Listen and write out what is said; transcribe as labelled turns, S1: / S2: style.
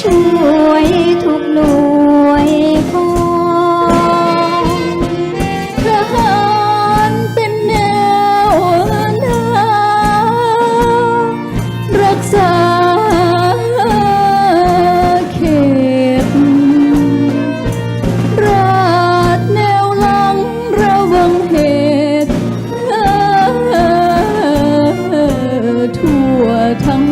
S1: ช่วยทุกหน่วยกอง
S2: ทหารเป็นแนวหน้ารักษาเขตราดแนวหลังระวังเหตุทั่วทั้ง